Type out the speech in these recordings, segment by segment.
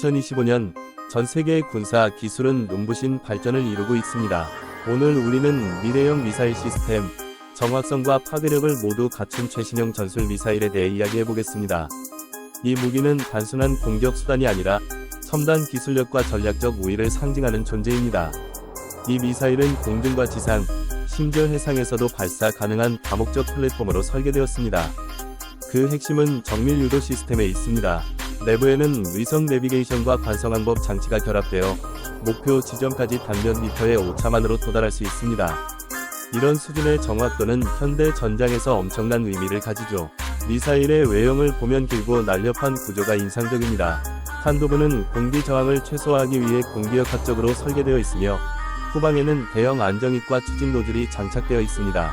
2025년 전 세계의 군사 기술은 눈부신 발전을 이루고 있습니다. 오늘 우리는 미래형 미사일 시스템, 정확성과 파괴력을 모두 갖춘 최신형 전술 미사일에 대해 이야기해 보겠습니다. 이 무기는 단순한 공격 수단이 아니라 첨단 기술력과 전략적 우위를 상징하는 존재입니다. 이 미사일은 공중과 지상, 심지어 해상에서도 발사 가능한 다목적 플랫폼으로 설계되었습니다. 그 핵심은 정밀 유도 시스템에 있습니다. 내부에는 위성 내비게이션과 관성항법 장치가 결합되어 목표 지점까지 단몇 미터의 오차만으로 도달할 수 있습니다. 이런 수준의 정확도는 현대 전장에서 엄청난 의미를 가지죠. 미사일의 외형을 보면 길고 날렵한 구조가 인상적입니다. 탄도부는 공기 저항을 최소화하기 위해 공기역학적으로 설계되어 있으며 후방에는 대형 안정입과 추진 노즐이 장착되어 있습니다.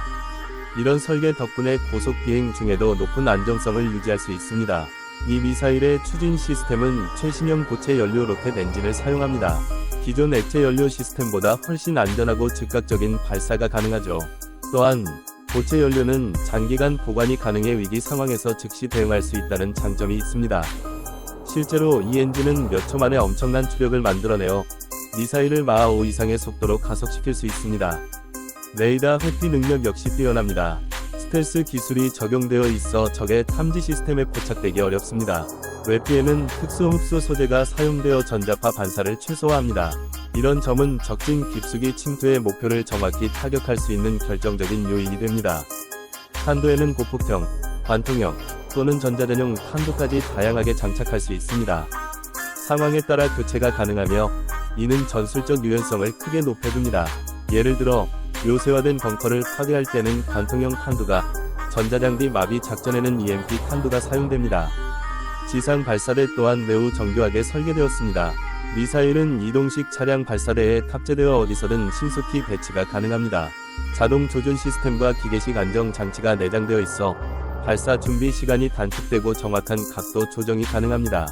이런 설계 덕분에 고속 비행 중에도 높은 안정성을 유지할 수 있습니다. 이 미사일의 추진 시스템은 최신형 고체 연료 로켓 엔진을 사용합니다. 기존 액체 연료 시스템보다 훨씬 안전하고 즉각적인 발사가 가능하죠. 또한 고체 연료는 장기간 보관이 가능해 위기 상황에서 즉시 대응할 수 있다는 장점이 있습니다. 실제로 이 엔진은 몇 초 만에 엄청난 추력을 만들어내어 미사일을 마하 5 이상의 속도로 가속시킬 수 있습니다. 레이더 회피 능력 역시 뛰어납니다. 스텔스 기술이 적용되어 있어 적의 탐지 시스템에 포착되기 어렵습니다. 외피에는 특수 흡수 소재가 사용되어 전자파 반사를 최소화합니다. 이런 점은 적진 깊숙이 침투해 목표를 정확히 타격할 수 있는 결정적인 요인이 됩니다. 탄도에는 고폭형, 관통형 또는 전자전용 탄도까지 다양하게 장착할 수 있습니다. 상황에 따라 교체가 가능하며 이는 전술적 유연성을 크게 높여줍니다. 예를 들어 요새화된 벙커를 파괴할 때는 관통형 탄두가, 전자장비 마비 작전에는 EMP 탄두가 사용됩니다. 지상 발사대 또한 매우 정교하게 설계되었습니다. 미사일은 이동식 차량 발사대에 탑재되어 어디서든 신속히 배치가 가능합니다. 자동 조준 시스템과 기계식 안정 장치가 내장되어 있어 발사 준비 시간이 단축되고 정확한 각도 조정이 가능합니다.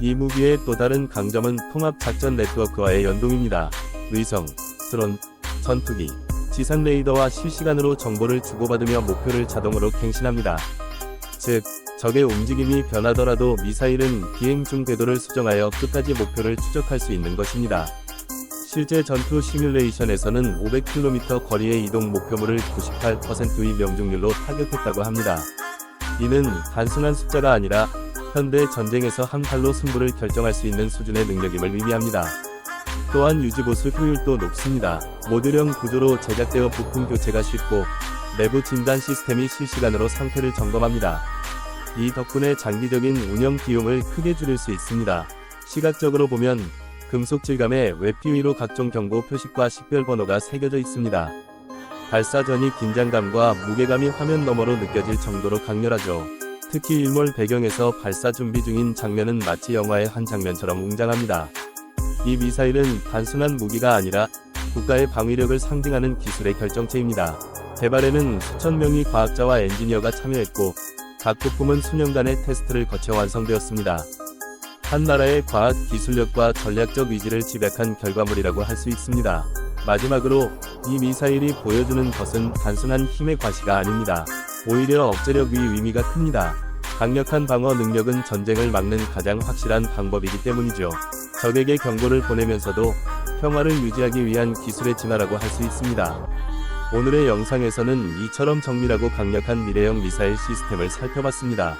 이 무기의 또 다른 강점은 통합 작전 네트워크와의 연동입니다. 위성, 드론, 전투기, 지상 레이더와 실시간으로 정보를 주고받으며 목표를 자동으로 갱신합니다. 즉, 적의 움직임이 변하더라도 미사일은 비행 중 궤도를 수정하여 끝까지 목표를 추적할 수 있는 것입니다. 실제 전투 시뮬레이션에서는 500km 거리의 이동 목표물을 98%의 명중률로 타격했다고 합니다. 이는 단순한 숫자가 아니라 현대 전쟁에서 한 발로 승부를 결정할 수 있는 수준의 능력임을 의미합니다. 또한 유지보수 효율도 높습니다. 모듈형 구조로 제작되어 부품 교체가 쉽고 내부 진단 시스템이 실시간으로 상태를 점검합니다. 이 덕분에 장기적인 운영 비용을 크게 줄일 수 있습니다. 시각적으로 보면 금속 질감에 외피 위로 각종 경고 표식과 식별 번호가 새겨져 있습니다. 발사 전이 긴장감과 무게감이 화면 너머로 느껴질 정도로 강렬하죠. 특히 일몰 배경에서 발사 준비 중인 장면은 마치 영화의 한 장면처럼 웅장합니다. 이 미사일은 단순한 무기가 아니라 국가의 방위력을 상징하는 기술의 결정체입니다. 개발에는 수천 명의 과학자와 엔지니어가 참여했고 각 부품은 수년간의 테스트를 거쳐 완성되었습니다. 한 나라의 과학 기술력과 전략적 의지를 집약한 결과물이라고 할 수 있습니다. 마지막으로 이 미사일이 보여주는 것은 단순한 힘의 과시가 아닙니다. 오히려 억제력 위 의미가 큽니다. 강력한 방어 능력은 전쟁을 막는 가장 확실한 방법이기 때문이죠. 적에게 경고를 보내면서도 평화를 유지하기 위한 기술의 진화라고 할 수 있습니다. 오늘의 영상에서는 이처럼 정밀하고 강력한 미래형 미사일 시스템을 살펴봤습니다.